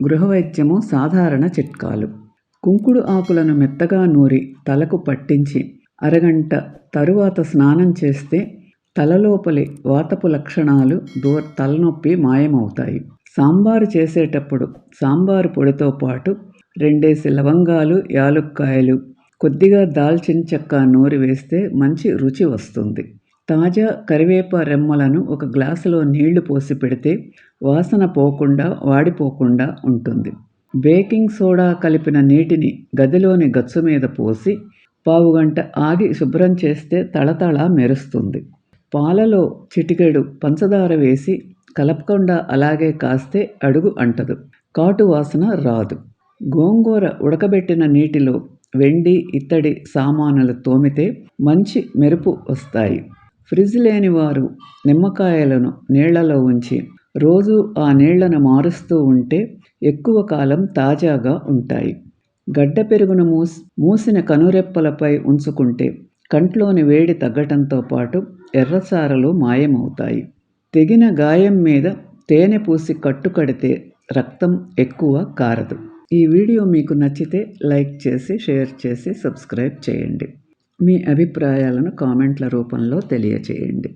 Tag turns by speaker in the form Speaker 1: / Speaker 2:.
Speaker 1: గృహవైద్యము సాధారణ చిట్కాలు. కుంకుడు ఆకులను మెత్తగా నూరి తలకు పట్టించి అరగంట తరువాత స్నానం చేస్తే తలలోపలి వాతపు లక్షణాలు దూర తలనొప్పి మాయమవుతాయి. సాంబారు చేసేటప్పుడు సాంబారు పొడితో పాటు రెండేసి లవంగాలు యాలుక్కాయలు కొద్దిగా దాల్చిన చెక్క నూరి వేస్తే మంచి రుచి వస్తుంది. తాజా కరివేప రెమ్మలను ఒక గ్లాసులో నీళ్ళు పోసి పెడితే వాసన పోకుండా వాడిపోకుండా ఉంటుంది. బేకింగ్ సోడా కలిపిన నీటిని గదిలోని గచ్చు మీద పోసి పావుగంట ఆగి శుభ్రం చేస్తే తళతళ మెరుస్తుంది. పాలలో చిటికెడు పంచదార వేసి కలపకుండా అలాగే కాస్తే అడుగు అంటదు. కాటు వాసన రాదు. గోంగూర ఉడకబెట్టిన నీటిలో వెండి ఇత్తడి సామానులు తోమితే మంచి మెరుపు వస్తాయి. ఫ్రిజ్ లేని వారు నిమ్మకాయలను నీళ్ళలో ఉంచి రోజు ఆ నీళ్ళను మారుస్తూ ఉంటే ఎక్కువ కాలం తాజాగా ఉంటాయి. గడ్డ పెరుగును మూస్ మూసిన కనురెప్పలపై ఉంచుకుంటే కంట్లోని వేడి తగ్గటంతో పాటు ఎర్రసారలు మాయమవుతాయి. తెగిన గాయం మీద తేనె పూసి కట్టుకడితే రక్తం ఎక్కువ కారదు. ఈ వీడియో మీకు నచ్చితే లైక్ చేసి షేర్ చేసి సబ్స్క్రైబ్ చేయండి. మీ అభిప్రాయాలను కామెంట్ల రూపంలో తెలియచేయండి.